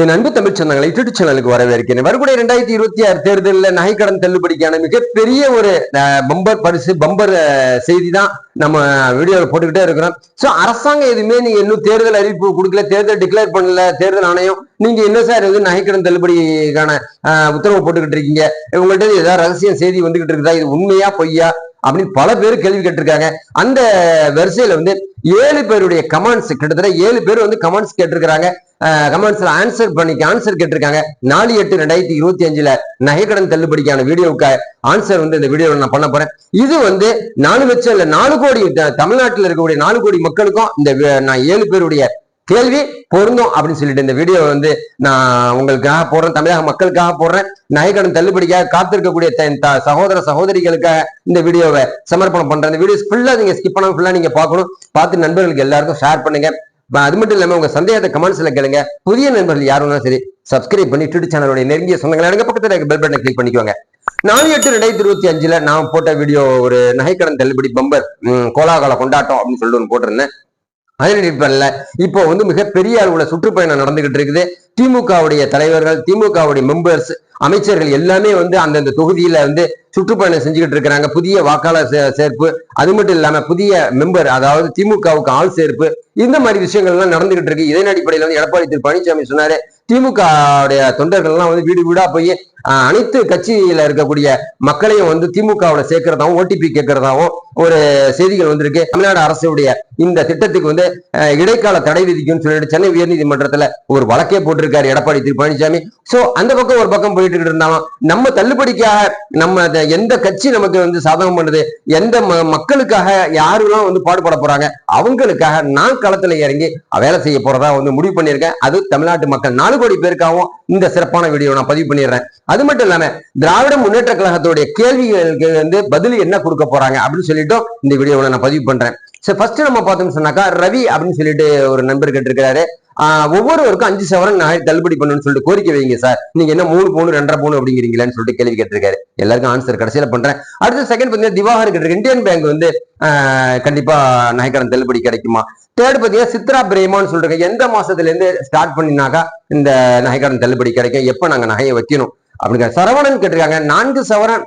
என் அன்பு தமிழ் சொந்தங்களை யூடியூப் சேனலுக்கு வரவேற்கிறேன். வரக்கூடிய ரெண்டாயிரத்தி இருபத்தி ஆறு தேர்தலில் நகைக்கடன் தள்ளுபடிக்கான மிகப்பெரிய ஒரு பம்பர் பரிசு பம்பர் செய்தி தான் நம்ம வீடியோவில் போட்டுக்கிட்டே இருக்கிறோம். ஸோ அரசாங்கம் எதுவுமே நீங்க இன்னும் தேர்தல் அறிவிப்பு கொடுக்கல தேர்தல் டிக்ளேர் பண்ணல தேர்தல் ஆணையம் நீங்க என்ன சார் வந்து நகைக்கடன் தள்ளுபடிக்கான உத்தரவு போட்டுக்கிட்டு இருக்கீங்க? உங்கள்கிட்ட ஏதாவது ரகசியம் செய்தி வந்துகிட்டு இருக்குதா? இது உண்மையா பொய்யா? அப்படின்னு பல பேர் கேள்வி கேட்டிருக்காங்க. அந்த வரிசையில வந்து ஏழு பேருடைய கமெண்ட்ஸ் கிட்டத்தட்ட ஏழு பேர் வந்து கமெண்ட்ஸ் கேட்டிருக்கிறாங்க. கமெண்ட்ஸ்ல ஆன்சர் பண்ணிக்க ஆன்சர் கேட்டிருக்காங்க. நாலு எட்டு ரெண்டாயிரத்தி இருபத்தி அஞ்சுல நகைக்கடன் தள்ளுபடிக்கான வீடியோவுக்கு ஆன்சர் வந்து இந்த வீடியோவில் நான் பண்ண போறேன். இது வந்து நாலு லட்சம் இல்ல நாலு கோடி தமிழ்நாட்டில் இருக்கக்கூடிய நாலு கோடி மக்களுக்கும் இந்த நான் ஏழு பேருடைய கேள்வி பொருந்தும் அப்படின்னு சொல்லிட்டு இந்த வீடியோ வந்து நான் உங்களுக்காக போடுறேன் தமிழக மக்களுக்காக போடுறேன். நகைக்கடன் தள்ளுபடிக்காக காத்திருக்கக்கூடிய சகோதர சகோதரிகளுக்காக இந்த வீடியோவை சமர்ப்பணம் பண்றேன். இந்த வீடியோஸ் ஃபுல்லா நீங்க ஸ்கிப் பண்ண ஃபுல்லா நீங்க பார்க்கணும். பார்த்து நண்பர்களுக்கு எல்லாருக்கும் ஷேர் பண்ணுங்க. அது மட்டும் இல்லாம உங்க சந்தேகத்தை கமெண்ட்ஸ்ல கேளுங்க. புதிய நண்பர்கள் யாரும் சரி சப்ஸ்கிரைப் பண்ணி யூடியூப் சேனலுடைய நெருங்கிய சொந்தங்களை எனக்கு பக்கத்துல பெல் பட்டனை கிளிக் பண்ணிக்கோங்க. நாலு எட்டு ரெண்டாயிரத்தி இருபத்தி அஞ்சுல நான் போட்ட வீடியோ ஒரு நகைக்கடன் தள்ளுபடி பம்பர் கோலாகல கொண்டாட்டம் அப்படின்னு சொல்லிட்டு ஒன்று போட்டிருந்தேன். அதனிப்பல்ல இப்போ வந்து மிகப்பெரிய அளவுல சுற்றுப்பயணம் நடந்துகிட்டு இருக்குது. திமுகவுடைய தலைவர்கள் திமுகவுடைய மெம்பர்ஸ் அமைச்சர்கள் எல்லாமே வந்து அந்தந்த தொகுதியில வந்து சுற்றுப்பயணம் செஞ்சுக்கிட்டு இருக்கிறாங்க. புதிய வாக்காளர் சேர்ப்பு அது மட்டும் இல்லாம புதிய மெம்பர் அதாவது திமுகவுக்கு ஆள் சேர்ப்பு இந்த மாதிரி விஷயங்கள் எல்லாம் நடந்துகிட்டு இருக்கு. இதன் அடிப்படையில் வந்து எடப்பாடி திரு பழனிசாமி சொன்னாரு திமுகவுடைய உடைய தொண்டர்கள் எல்லாம் வந்து வீடு வீடா போய் அனைத்து கட்சியில இருக்கக்கூடிய மக்களையும் வந்து திமுகவோட சேர்க்கிறதாவும் ஓடிபி கேட்கறதாவும் ஒரு செய்திகள் வந்திருக்கு. தமிழ்நாடு அரசுடைய இந்த திட்டத்துக்கு வந்து இடைக்கால தடை விதிக்கும்னு சொல்லிட்டு சென்னை உயர்நீதிமன்றத்துல ஒரு வழக்கே போட்டு இருக்காரு எடப்பாடி திரு பழனிசாமி. சோ அந்த பக்கம் ஒரு பக்கம் போயிட்டு இருந்தாலும் நம்ம தள்ளுபடிக்காக நம்ம எந்த கட்சி நமக்கு வந்து சாதகம் பண்ணுது எந்த மக்களுக்காக யாருலாம் வந்து பாடுபட போறாங்க அவங்களுக்காக நான் களத்துல இறங்கி வேலை செய்ய போறதா வந்து முடிவு பண்ணியிருக்கேன். அது தமிழ்நாட்டு மக்கள் நாலு கோடி பேருக்காகவும் இந்த சிறப்பான வீடியோ நான் பதிவு பண்ணிடுறேன். அது மட்டும் இல்லாம திராவிட முன்னேற்ற கழகத்துடைய கேள்விகளுக்கு வந்து பதில் என்ன கொடுக்க போறாங்க அப்படின்னு சொல்லிட்டு இந்த வீடியோவில் நான் பதிவு பண்றேன். சோ ஃபர்ஸ்ட் நம்ம பார்த்தோம்னு சொன்னாக்கா ரவி அப்படின்னு சொல்லிட்டு ஒரு நண்பர் கேட்டிருக்கிறாரு. ஒவ்வொருவருக்கும் அஞ்சு சவரன் நகை தள்ளுபடி பண்ணணும்னு சொல்லிட்டு கோரிக்கை வைங்க சார். நீங்க என்ன மூணு பவுன் ரெண்டரை பவுன் அப்படிங்கிறீங்களான்னு சொல்லிட்டு கேள்வி கேட்டிருக்காரு. எல்லாருக்கும் ஆன்சர் கடைசியில பண்றேன். அடுத்து செகண்ட் பார்த்தீங்கன்னா திவாகர் கேட்டிருக்கு இந்தியன் பேங்க் வந்து கண்டிப்பா நகைக்கடன் தள்ளுபடி கிடைக்குமா? தேர்ட் பார்த்தீங்கன்னா சித்ரா பிரேமான்னு சொல்றாங்க எந்த மாசத்துல இருந்து ஸ்டார்ட் பண்ணினாக்கா இந்த நகைக்கடன் தள்ளுபடி கிடைக்கும்? எப்ப நாங்க நகையை வைக்கணும்? அப்படிங்கிற சரவணன் கேட்டிருக்காங்க. நான்கு சவரன்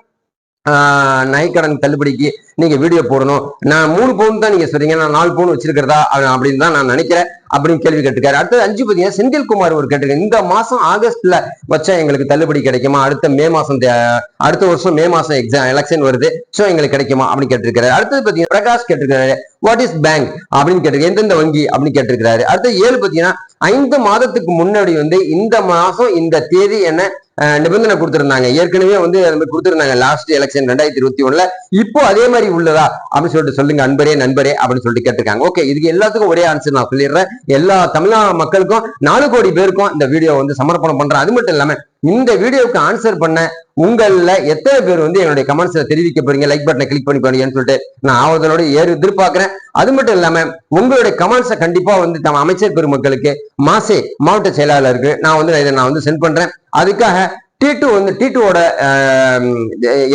நகைக்கடன் தள்ளுபடிக்கு நீங்க வீடியோ போடணும். நான் மூணு பவுன் தான் நீங்க சொல்றீங்க. நான் நாலு பவுன் வச்சிருக்கிறதா? அப்படின்னு தான் நான் நினைக்கிறேன். அப்படின்னு கேள்வி கேட்டிருக்காரு. அடுத்தது அஞ்சு பார்த்தீங்கன்னா செந்தில்குமார் ஒரு கேட்டிருக்காரு. இந்த மாசம் ஆகஸ்ட்ல வச்சா எங்களுக்கு தள்ளுபடி கிடைக்குமா? அடுத்த மே மாசம் தே- அடுத்த வருஷம் மே மாசம் எக்ஸாம் எலெக்ஷன் வருது. ஸோ எங்களுக்கு கிடைக்குமா? அப்படின்னு கேட்டிருக்காரு அடுத்தது பார்த்தீங்கன்னா பிரகாஷ் கேட்டிருக்காரு வாட் இஸ் பேங்க் அப்படின்னு கேட்டிருக்காரு எந்தெந்த வங்கி? அப்படின்னு கேட்டிருக்காரு அடுத்து ஏழு பார்த்தீங்கன்னா ஐந்து மாதத்துக்கு முன்னாடி வந்து இந்த மாசம் இந்த தேதி என்ன நிபந்தனை கொடுத்திருந்தாங்க. ஏற்கனவே வந்து அது மாதிரி கொடுத்திருந்தாங்க. லாஸ்ட் எலெக்ஷன் ரெண்டாயிரத்தி இருபத்தி ஒண்ணுல. இப்போ அதே மாதிரி உள்ளதா? அப்படின்னு சொல்லிட்டு சொல்லுங்க அன்பரே நண்பரே அப்படின்னு சொல்லிட்டு கேட்டிருக்காங்க. ஓகே இதுக்கு எல்லாத்துக்கும் ஒரே ஆன்சர் நான் சொல்லிடுறேன். எல்லா தமிழ்நாடு மக்களுக்கும் நாலு கோடி பேருக்கும் இந்த வீடியோ வந்து சமர்ப்பணம் பண்றேன் அது மட்டும் இல்லாம இந்த வீடியோவுக்கு ஆன்சர் பண்ண உங்கள எத்தனை பேர் வந்து என்னுடைய கமெண்ட்ஸ்ல தெரிவிக்க போறீங்க? லைக் பட்டனை கிளிக் பண்ணி போறீங்கன்னு சொல்லிட்டு நான் ஆவதனோட ஏறு எதிர்பார்க்கிறேன். அது மட்டும் இல்லாம உங்களுடைய கமெண்ட்ஸை கண்டிப்பா வந்து தம் அமைச்சர் பெருமக்களுக்கு மாசே மாவட்ட செயலாளருக்கு நான் வந்து இதை நான் வந்து சென்ட் பண்றேன். அதுக்காக டி டூ வந்து டி டூவோட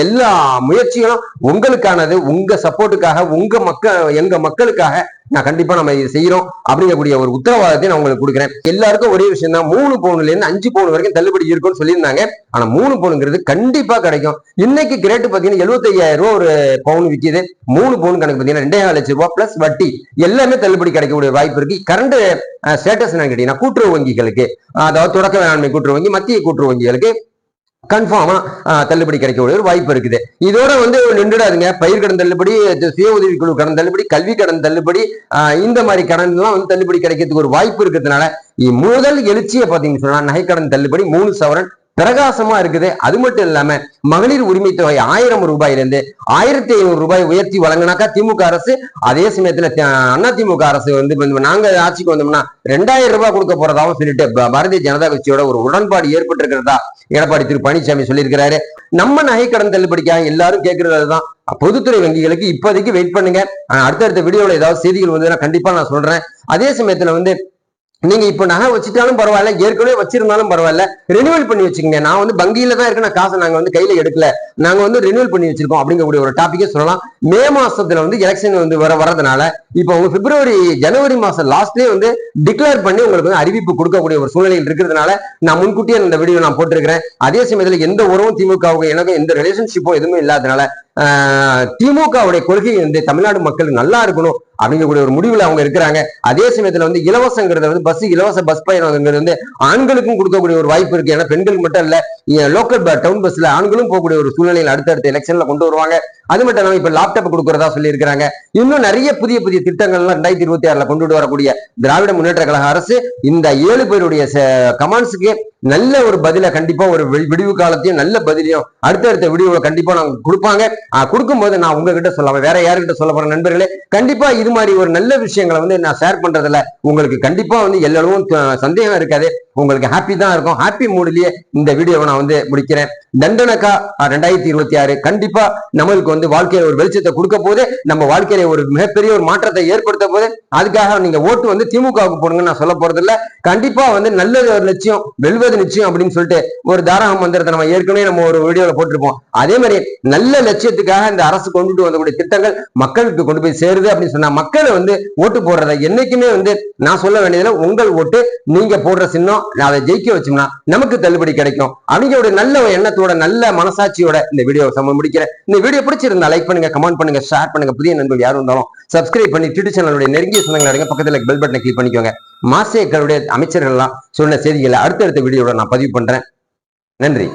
எல்லா முயற்சிகளும் உங்களுக்கானது உங்க சப்போர்ட்டுக்காக உங்க மக்கள் எங்க மக்களுக்காக நான் கண்டிப்பா நம்ம இதை செய்யறோம் அப்படிங்கக்கூடிய ஒரு உத்தரவாதத்தை நான் உங்களுக்கு கொடுக்குறேன். எல்லாருக்கும் ஒரே விஷயம் தான் மூணு பவுன்ல இருந்து அஞ்சு பவுன் வரைக்கும் தள்ளுபடி இருக்கும்னு சொல்லியிருந்தாங்க. ஆனா மூணு பவுனுங்கிறது கண்டிப்பா கிடைக்கும். இன்னைக்கு கிரேட் பாத்தீங்கன்னா எழுபத்தி ரூபாய் ஒரு பவுன் விற்கிது மூணு பவுன் கணக்கு பாத்தீங்கன்னா ரெண்டே லட்சம் ரூபாய் பிளஸ் வட்டி. எல்லாமே தள்ளுபடி கிடைக்கக்கூடிய வாய்ப்பு இருக்கு. கரண்ட் ஸ்டேட்டஸ் நான் கேட்டீங்கன்னா கூட்டுறவு வங்கிகளுக்கு அதாவது தொடக்க வேளாண்மை கூட்டுறவு வங்கி மத்திய கூட்டுறவு வங்கிகளுக்கு கன்ஃபார்மா தள்ளுபடி கிடைக்கக்கூடிய ஒரு வாய்ப்பு இருக்குது. இதோட வந்து நின்றுடாதுங்க. பயிர் கடன் தள்ளுபடி சுய உதவி குழு கடன் தள்ளுபடி கல்வி கடன் தள்ளுபடி இந்த மாதிரி கடன் எல்லாம் வந்து தள்ளுபடி கிடைக்கிறதுக்கு ஒரு வாய்ப்பு இருக்கிறதுனால முதல் எழுச்சியை பாத்தீங்கன்னு சொன்னா நகைக்கடன் தள்ளுபடி மூணு சவரன் பிரகாசமா இருக்குது. அது மட்டும் இல்லாம மகளிர் உரிமை தொகை ஆயிரம் ரூபாயிலிருந்து ஆயிரத்தி ஐநூறு ரூபாய் உயர்த்தி வழங்கினாக்கா திமுக அரசு அதே சமயத்துல அண்ணா திமுக அரசு வந்து நாங்க ஆட்சிக்கு வந்தோம்னா ரெண்டாயிரம் ரூபாய் கொடுக்க போறதாவும் சொல்லிட்டு பாரதிய ஜனதா கட்சியோட ஒரு உடன்பாடு ஏற்பட்டு இருக்கிறதா எடப்பாடி திரு பழனிசாமி சொல்லியிருக்கிறாரு. நம்ம நகை கடன் தள்ளுபடிக்காக எல்லாரும் கேட்கறது அதுதான். பொதுத்துறை வங்கிகளுக்கு இப்போதைக்கு வெயிட் பண்ணுங்க. அடுத்தடுத்த வீடியோவில் ஏதாவது செய்திகள் வந்ததுன்னா கண்டிப்பா நான் சொல்றேன். அதே சமயத்துல வந்து நீங்க இப்ப நகை வச்சுட்டாலும் பரவாயில்ல ஏற்கனவே வச்சிருந்தாலும் பரவாயில்ல ரெனியூவல் பண்ணி வச்சுக்கோங்க. நான் வந்து வங்கியில தான் இருக்கிற காசை நாங்க வந்து கையில எடுக்கல. நாங்க வந்து ரெனியூவல் பண்ணி வச்சிருக்கோம் அப்படிங்கக்கூடிய ஒரு டாபிக்கே சொல்லலாம். மே மாசத்துல வந்து எலெக்ஷன் வந்து வர வரதுனால இப்போ உங்க பிப்ரவரி ஜனவரி மாசம் லாஸ்ட்லயே வந்து டிக்ளேர் பண்ணி உங்களுக்கு வந்து அறிவிப்பு கொடுக்கக்கூடிய ஒரு சூழ்நிலையில் இருக்கிறதுனால நான் முன்கூட்டியே இந்த வீடியோ நான் போட்டிருக்கிறேன். அதே சமயத்துல எந்த உறவும் திமுகவுக்கும் எனக்கும் எந்த ரிலேஷன்ஷிப்பும் எதுவுமே இல்லாதனால திமுகவுடைய கொள்கை வந்து தமிழ்நாடு மக்கள் நல்லா இருக்கணும் அப்படிங்கக்கூடிய ஒரு முடிவில் அவங்க இருக்கிறாங்க. அதே சமயத்தில் வந்து இலவசங்கிறத வந்து பஸ் இலவச பஸ் பயணங்கிறது வந்து ஆண்களுக்கும் கொடுக்கக்கூடிய ஒரு வாய்ப்பு இருக்கு. ஏன்னா பெண்கள் மட்டும் இல்லை லோக்கல் டவுன் பஸ்ல ஆண்களும் போகக்கூடிய ஒரு சூழ்நிலையில் அடுத்தடுத்த எலெக்ஷன்ல கொண்டு வருவாங்க. அது மட்டும் இல்லாமல் இப்ப லேப்டாப் கொடுக்கறதா சொல்லி இருக்கிறாங்க இன்னும் நிறைய புதிய புதிய திட்டங்கள்லாம் ரெண்டாயிரத்தி இருபத்தி ஆறுல கொண்டு வரக்கூடிய திராவிட முன்னேற்ற கழக அரசு இந்த ஏழு பேருடைய கமாண்ட்ஸுக்கு நல்ல ஒரு பதில கண்டிப்பா ஒரு விடிவு காலத்தையும் நல்ல பதிலையும் அடுத்தடுத்த வீடியோவை கண்டிப்பா நாங்க கொடுப்பாங்க. கொடுக்கும்போது நான் உங்ககிட்ட சொல்லாம வேற யாருக்கிட்ட சொல்ல போற நண்பர்களே கண்டிப்பா இது மாதிரி ஒரு நல்ல விஷயங்களை வந்து நான் ஷேர் பண்றதுல உங்களுக்கு கண்டிப்பா வந்து எல்லாரும் சந்தேகம் இருக்காது. உங்களுக்கு ஹாப்பி தான் இருக்கும். ஹாப்பி மூடிலேயே இந்த வீடியோவை நான் வந்து முடிக்கிறேன். தண்டனக்கா ரெண்டாயிரத்தி இருபத்தி ஆறு. கண்டிப்பா நம்மளுக்கு வந்து வாழ்க்கையில ஒரு வெளிச்சத்தை கொடுக்க போது நம்ம வாழ்க்கையில ஒரு மிகப்பெரிய ஒரு மாற்றத்தை ஏற்படுத்த போது அதுக்காக நீங்க ஓட்டு வந்து திமுகவுக்கு போடுங்கன்னு நான் சொல்ல போறது இல்ல கண்டிப்பா வந்து நல்லது ஒரு லட்சியம் வெல்வது நிச்சயம் அப்படின்னு சொல்லிட்டு ஒரு தாரக மந்திரத்தை நம்ம ஏற்கனவே நம்ம ஒரு வீடியோல போட்டிருப்போம். அதே மாதிரி நல்ல விஷயத்துக்காக இந்த அரசு கொண்டுட்டு வந்தக்கூடிய திட்டங்கள் மக்களுக்கு கொண்டு போய் சேருது அப்படின்னு சொன்னா மக்களை வந்து ஓட்டு போடுறத என்னைக்குமே வந்து நான் சொல்ல வேண்டியதுல உங்கள் ஓட்டு நீங்க போடுற சின்னம் அதை ஜெயிக்க வச்சோம்னா நமக்கு தள்ளுபடி கிடைக்கும். அவங்களோட நல்ல ஒரு எண்ணத்தோட நல்ல மனசாட்சியோட இந்த வீடியோ சம முடிக்கிறேன். இந்த வீடியோ பிடிச்சிருந்தா லைக் பண்ணுங்க கமெண்ட் பண்ணுங்க ஷேர் பண்ணுங்க. புதிய நண்பர்கள் யாரும் இருந்தாலும் சப்ஸ்கிரைப் பண்ணி ட்விட்டர் சேனலுடைய நெருங்கிய சொந்தங்களை அடங்க. பக்கத்துல பெல் பட்டனை கிளிக் பண்ணிக்கோங்க. மாசேக்களுடைய அமைச்சர்கள்லாம் சொன்ன செய்திகளை அடுத்தடுத்த வீடியோட நான் பதிவு பண்றேன். நன்றி.